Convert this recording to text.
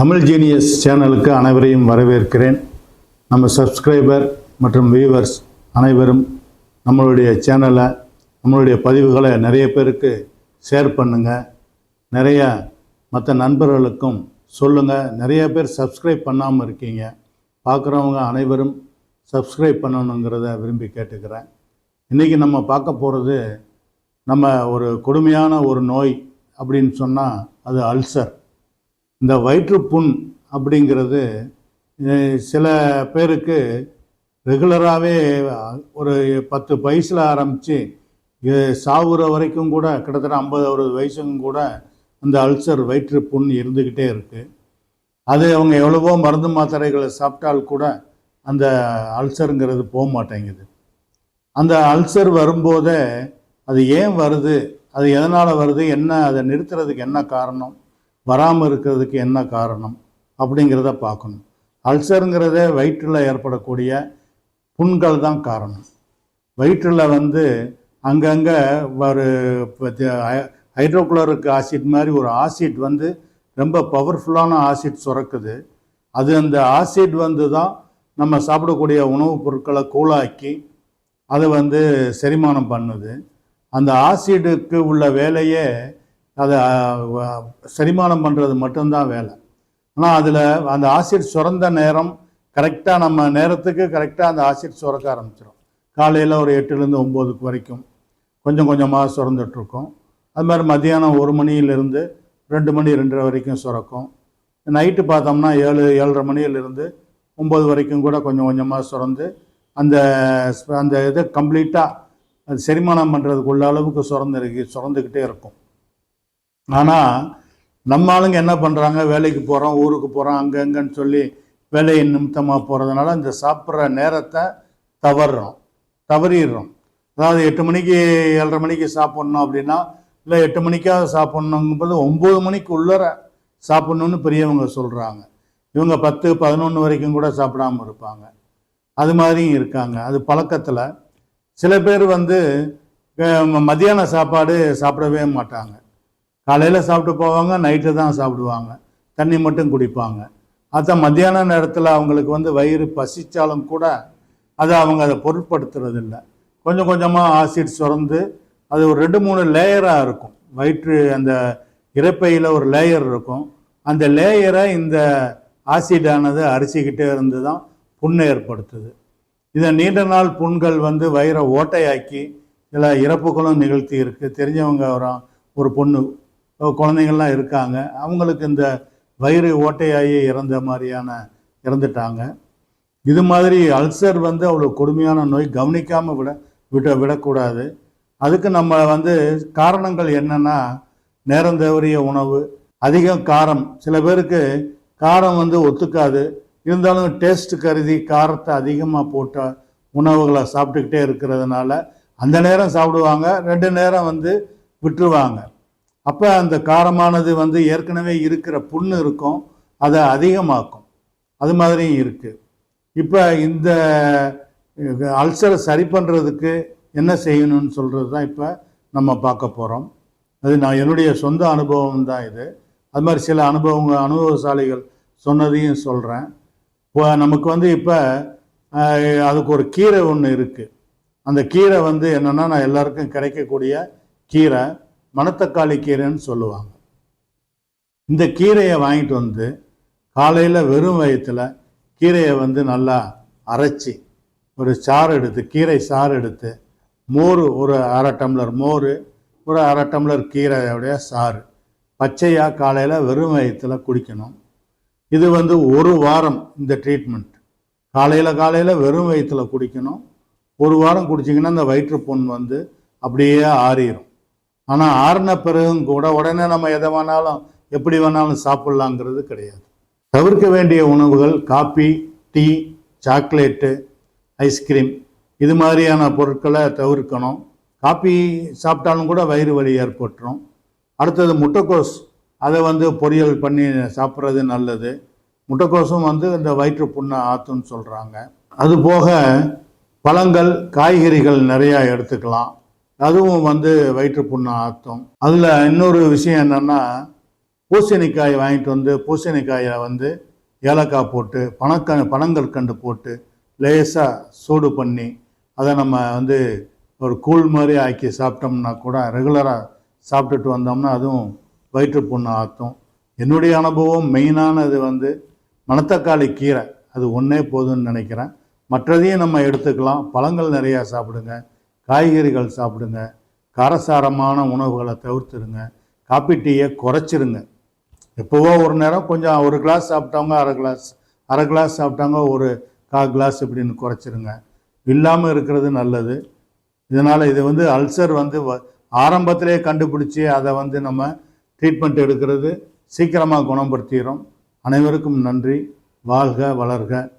Tamil genius சேனலுக்கு அனைவரையும் வரவேற்கிறேன். நம்ம சப்ஸ்கிரைபர் மற்றும் வியூவர்ஸ் அனைவரும் நம்மளுடைய சேனலை நம்மளுடைய பதிவுகளை நிறைய பேருக்கு ஷேர் பண்ணுங்கள் நிறைய மற்ற நண்பர்களுக்கும் சொல்லுங்கள் நிறைய பேர் சப்ஸ்கிரைப் பண்ணாமல் இருக்கீங்க. பார்க்குறவங்க அனைவரும் சப்ஸ்கிரைப் பண்ணணுங்கிறத விரும்பி கேட்டுக்கிறேன். இன்றைக்கி நம்ம பார்க்க போகிறது நம்ம ஒரு கொடுமையான ஒரு நோய் அப்படின்னு சொன்னால் அது அல்சர் இந்த வயிற்றுப்புண் அப்படிங்கிறது சில பேருக்கு ரெகுலராகவே ஒரு பத்து வயசில் ஆரம்பித்து சாவுற வரைக்கும் கூட கிட்டத்தட்ட ஐம்பது அறுபது வயசுக்கும் கூட அந்த அல்சர் வயிற்றுப்புண் இருந்துக்கிட்டே இருக்குது அது அவங்க எவ்வளவோ மருந்து மாத்திரைகளை சாப்பிட்டால் கூட அந்த அல்சருங்கிறது போக மாட்டேங்குது. அந்த அல்சர் வரும்போதே அது ஏன் வருது அது எதனால் வருது என்ன அதை நிறுத்துறதுக்கு என்ன காரணம் வராமல் இருக்கிறதுக்கு என்ன காரணம் அப்படிங்கிறத பார்க்கணும். அல்சருங்கிறதே வயிற்றில் ஏற்படக்கூடிய புண்கள் தான் காரணம். வயிற்றில் வந்து அங்கங்கே ஒரு ஹைட்ரோக்ளோரிக் ஆசிட் மாதிரி ஒரு ஆசிட் வந்து ரொம்ப பவர்ஃபுல்லான ஆசிட் சுரக்குது. அது அந்த ஆசிட் வந்து தான் நம்ம சாப்பிடக்கூடிய உணவுப் பொருட்களை கூழாக்கி அதை வந்து செரிமானம் பண்ணுது. அந்த ஆசிடுக்கு உள்ள வேலையே அதை செரிமானம் பண்ணுறது மட்டும்தான் வேலை. ஆனால் அதில் அந்த ஆசிட் சுரந்த நேரம் கரெக்டாக நம்ம நேரத்துக்கு கரெக்டாக அந்த ஆசிட் சுரக்க ஆரம்பிச்சிடும் காலையில் ஒரு எட்டுலேருந்து ஒம்போதுக்கு வரைக்கும் கொஞ்சம் கொஞ்சமாக சுரந்துட்டுருக்கோம் அது மாதிரி மத்தியானம் ஒரு மணியிலிருந்து ரெண்டு மணி ரெண்டரை வரைக்கும் சுரக்கும். நைட்டு பார்த்தோம்னா ஏழு ஏழரை மணியிலிருந்து ஒம்பது வரைக்கும் கூட கொஞ்சம் கொஞ்சமாக சுரந்து அந்த அந்த இதை கம்ப்ளீட்டாக அது செரிமானம் பண்ணுறதுக்குள்ள அளவுக்கு சுரந்து சுரந்துக்கிட்டே இருக்கும். ஆனால் நம்ம ஆளுங்க என்ன பண்ணுறாங்க வேலைக்கு போகிறோம் ஊருக்கு போகிறோம் அங்கே அங்கன்னு சொல்லி வேலையை நிமித்தமாக போகிறதுனால இந்த சாப்பிட்ற நேரத்தை தவறுறோம் தவறிடுறோம். அதாவது எட்டு மணிக்கு ஏழரை மணிக்கு சாப்பிட்ணும் அப்படின்னா இல்லை எட்டு மணிக்காக சாப்பிட்ணுங்கும்போது ஒம்பது மணிக்கு உள்ளர சாப்பிட்ணுன்னு பெரியவங்க சொல்கிறாங்க இவங்க பத்து பதினொன்று வரைக்கும் கூட சாப்பிடாம இருப்பாங்க. அது மாதிரியும் இருக்காங்க. அது பழக்கத்தில் சில பேர் வந்து மதியான மத்தியான சாப்பாடு சாப்பிடவே மாட்டாங்க. காலையில் சாப்பிட்டு போவாங்க நைட்டு தான் சாப்பிடுவாங்க. தண்ணி மட்டும் குடிப்பாங்க. அதான் மத்தியான நேரத்தில் அவங்களுக்கு வந்து வயிறு பசிச்சாலும் கூட அதை அவங்க அதை பொருட்படுத்துறதில்ல. கொஞ்சம் கொஞ்சமாக ஆசிட் சுரந்து அது ஒரு ரெண்டு மூணு லேயராக இருக்கும். வயிற்று அந்த இறப்பையில் ஒரு லேயர் இருக்கும். அந்த லேயரை இந்த ஆசிடானது அரிசிக்கிட்டே இருந்து தான் புண்ணை ஏற்படுத்துது. இதை நீண்ட நாள் புண்கள் வந்து வயிறை ஓட்டையாக்கி இதில் இறப்புகளும் நிகழ்த்தி இருக்குது தெரிஞ்சவங்க ஒரு ஒரு பொண்ணு குழந்தைங்கள்லாம் இருக்காங்க. அவங்களுக்கு இந்த வயிறு ஓட்டையாகி இறந்த மாதிரியான இறந்துட்டாங்க. இது மாதிரி அல்சர் வந்து அவ்வளோ கொடுமையான நோய் கவனிக்காமல் விட விட விடக்கூடாது. அதுக்கு நம்ம வந்து காரணங்கள் என்னென்னா நேரம் தவறிய உணவு அதிகம் காரம். சில பேருக்கு காரம் வந்து ஒத்துக்காது. இருந்தாலும் டேஸ்ட் கருதி காரத்தை அதிகமாக போட்ட உணவுகளை சாப்பிட்டுக்கிட்டே இருக்கிறதுனால அந்த நேரம் சாப்பிடுவாங்க ரெண்டு நேரம் வந்து விட்டுருவாங்க. அப்போ அந்த காரமானது வந்து ஏற்கனவே இருக்கிற புண்ணு இருக்கும் அதை அதிகமாக்கும். அது மாதிரியும் இருக்குது இப்போ இந்த அல்சரை சரி பண்ணுறதுக்கு என்ன செய்யணும்னு சொல்கிறது தான் இப்போ நம்ம பார்க்க போகிறோம் அது நான் என்னுடைய சொந்த அனுபவம் தான் இது. அது மாதிரி சில அனுபவங்க அனுபவசாலிகள் சொன்னதையும் சொல்கிறேன் இப்போ நமக்கு வந்து இப்போ அதுக்கு ஒரு கீரை ஒன்று இருக்குது அந்த கீரை வந்து என்னென்னா நான் எல்லாருக்கும் கிடைக்கக்கூடிய கீரை. மணத்தக்காளி கீரைன்னு சொல்லுவாங்க. இந்த கீரையை வாங்கிட்டு வந்து காலையில் வெறும் வயத்தில் கீரையை வந்து நல்லா அரைச்சி ஒரு சாறு எடுத்து கீரை சாறு எடுத்து மோர் ஒரு அரை டம்ளர் மோர் ஒரு அரை டம்ளர் கீரையோடைய சாறு பச்சையாக காலையில் வெறும் வயத்தில் குடிக்கணும். இது வந்து ஒரு வாரம் இந்த ட்ரீட்மெண்ட் காலையில் காலையில் வெறும் வயிற்றுல குடிக்கணும். ஒரு வாரம் குடிச்சிங்கன்னா அந்த வயிற்றுப்புண் வந்து அப்படியே ஆறிடும் ஆனால் ஆறின பிறகும் கூட உடனே நம்ம எதை வேணாலும் எப்படி வேணாலும் சாப்பிட்லாங்கிறது கிடையாது. தவிர்க்க வேண்டிய உணவுகள் காபி டீ சாக்லேட்டு ஐஸ்கிரீம் இது மாதிரியான பொருட்களை தவிர்க்கணும். காபி சாப்பிட்டாலும் கூட வயிறு வலி ஏற்பட்டுரும். அடுத்தது முட்டைக்கோஸ். அதை வந்து பொரியல் பண்ணி சாப்பிட்றது நல்லது. முட்டைக்கோஸும் வந்து இந்த வயிற்று புண்ணை ஆற்றுன்னு சொல்கிறாங்க அதுபோக பழங்கள் காய்கறிகள் நிறையா எடுத்துக்கலாம். அதுவும் வந்து வயிற்று புண்ணு ஆற்றும் அதில் இன்னொரு விஷயம் என்னென்னா பூசணிக்காய் வாங்கிட்டு வந்து பூசணிக்காயை வந்து ஏலக்காய் போட்டு பனக்க பனங்கற்கண்டு போட்டு லேசாக சூடு பண்ணி அதை நம்ம வந்து ஒரு கூழ் மாதிரி ஆக்கி சாப்பிட்டோம்னா கூட ரெகுலராக சாப்பிட்டுட்டு வந்தோம்னா அதுவும் வயிற்று புண்ணு ஆற்றும் என்னுடைய அனுபவம் மெயினானது வந்து மணத்தக்காளி கீரை. அது ஒன்றே போதும்னு நினைக்கிறேன். மற்றதையும் நம்ம எடுத்துக்கலாம். பழங்கள் நிறையா சாப்பிடுங்க. காய்கறிகள் சாப்பிடுங்க. காரசாரமான உணவுகளை தவிர்த்துருங்க. காப்பி டீயை குறைச்சிருங்க. எப்போவோ ஒரு நேரம் கொஞ்சம் ஒரு கிளாஸ் சாப்பிட்டவங்க அரை கிளாஸ் அரை கிளாஸ் சாப்பிட்டாங்க ஒரு கால் கிளாஸ் இப்படின்னு குறைச்சிருங்க. இல்லாமல் இருக்கிறது நல்லது. இதனால் இது வந்து அல்சர் வந்து வ- ஆரம்பத்திலே கண்டுபிடிச்சி அதை வந்து நம்ம ட்ரீட்மெண்ட் எடுக்கிறது சீக்கிரமாக குணப்படுத்திடும் அனைவருக்கும் நன்றி. வாழ்க வளர்க.